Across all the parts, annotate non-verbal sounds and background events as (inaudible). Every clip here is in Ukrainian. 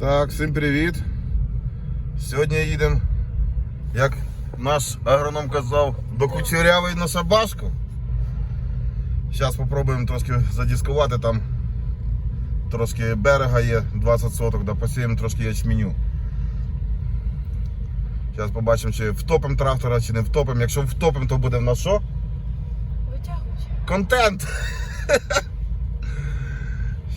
Так, всім привіт. Сьогодні їдемо, як наш агроном казав, до кучерявої на Шабашку. Зараз спробуємо трошки задіскувати там. Трошки берега є 20 соток, да посіємо трошки ячменю. Зараз побачимо, чи втопимо трактора, чи не втопимо. Якщо втопимо, то буде в нас що? Витягуй. Контент! (laughs)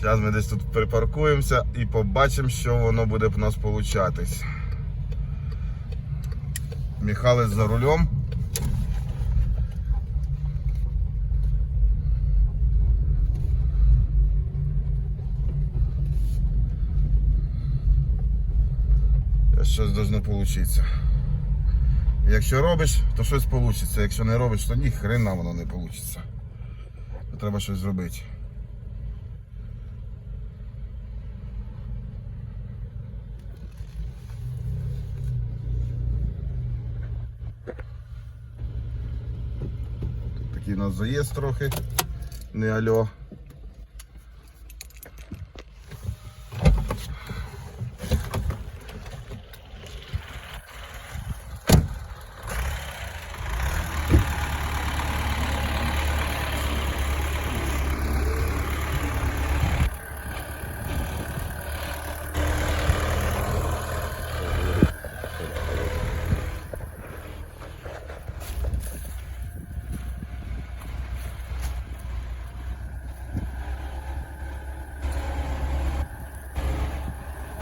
Зараз ми десь тут припаркуємося і побачимо, що воно буде в нас получатись. Михайлович за рулем. Щось должно получиться. Якщо робиш, то щось вийде. Якщо не робиш, то ні хрена воно не вийде. Треба щось зробити. Такий у нас заїзд трохи. Не альо.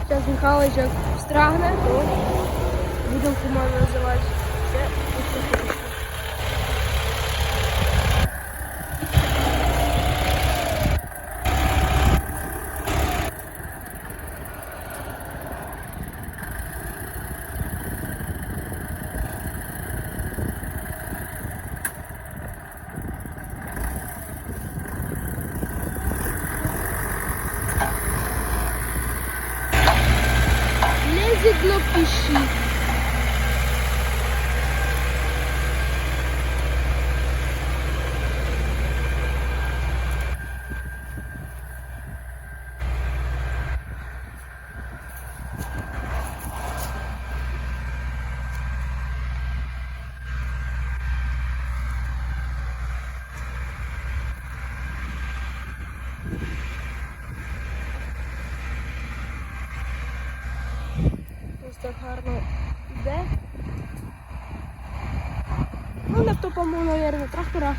Зараз Михайлович як встрагне, то будемо команду називати. Це успіхи. Лезет, так гарно йде. Ну, не втопимо, мабуть, трактора.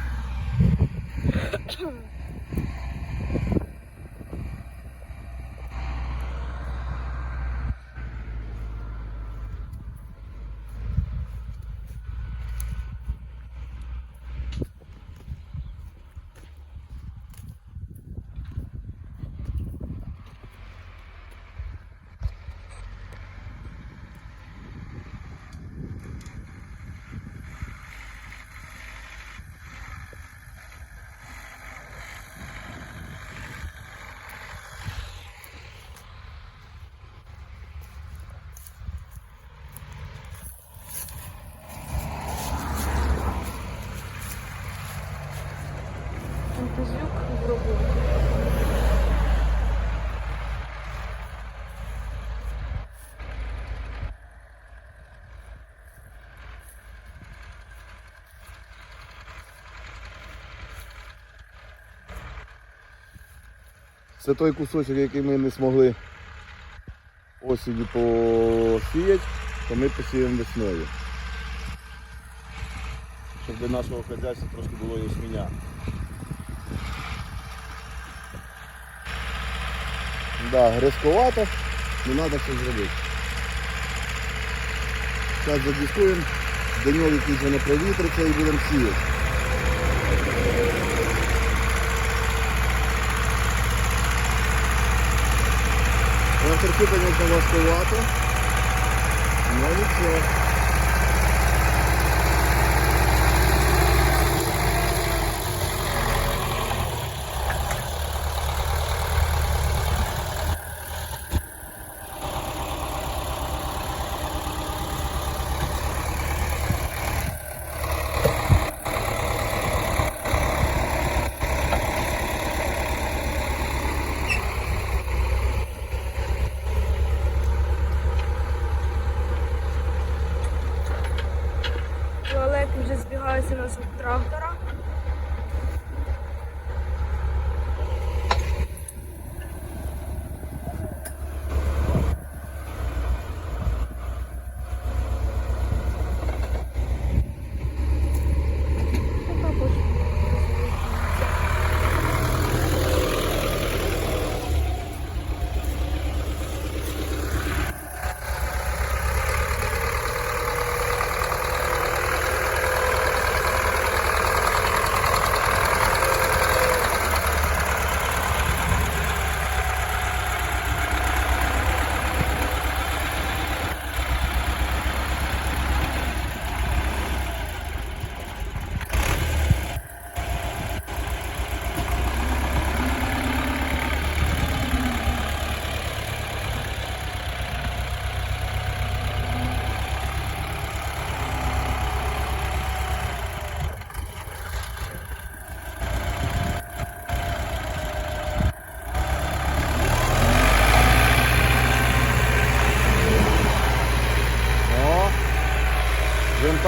Фантазюк в роботі. Це той кусочок, який ми не змогли осінню посіяти, то ми посіємо весною. Щоб для нашого хазяйства трошки було ячменя. Да, грязковато, не треба щось зробити. Зараз задіскуємо, деньок якийсь воно провітриться і будемо сіяти. Трохи, звісно, важкувато. Ну нічого. Починається на звук трактора.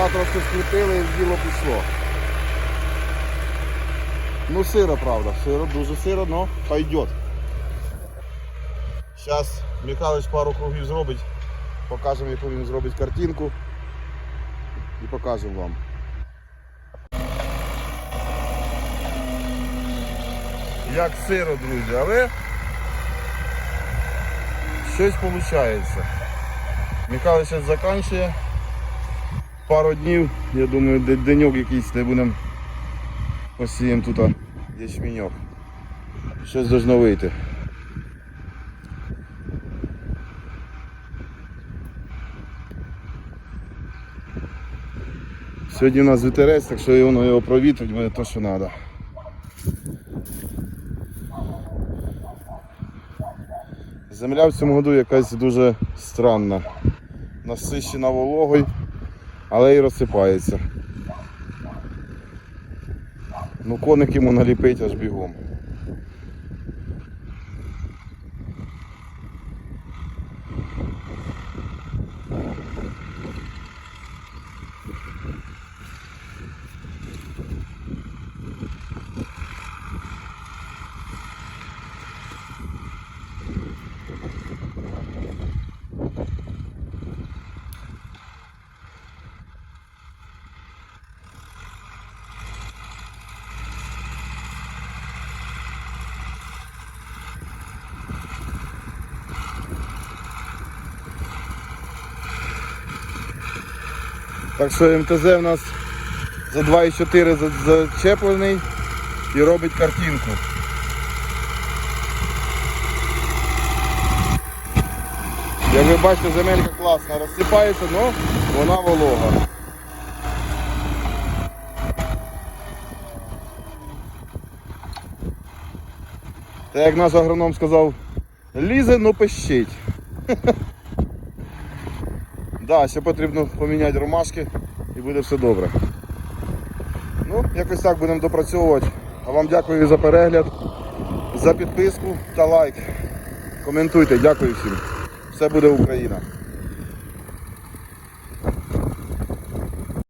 Трошки скрутили і діло пішло. Ну сиро, правда, сиро, дуже сиро, но пойдет. Зараз Михайлович пару кругів зробить, покажемо, яку він зробить картинку і покажемо вам. Як сиро, друзі, але щось виходить. Михайлович закінчує. Пару днів, я думаю, де- деньок якийсь не будемо посіємо тут ячменьок. Щось должно вийти. Сьогодні у нас вітерець, так що воно його провітрить буде то, що треба. Земля в цьому году якась дуже странна. Насищена вологою, але і розсипається. Ну коник йому наліпить аж бігом. Так що МТЗ у нас за 2,4 зачеплений і робить картинку. Як ви бачите, земелька класна розсипається, але вона волога. Та як наш агроном сказав, лізе, но пищить. (laughs) Да, ще потрібно поміняти ромашки і буде все добре. Ну, якось так будемо допрацьовувати. А вам дякую за перегляд, за підписку та лайк. Коментуйте, дякую всім. Все буде Україна.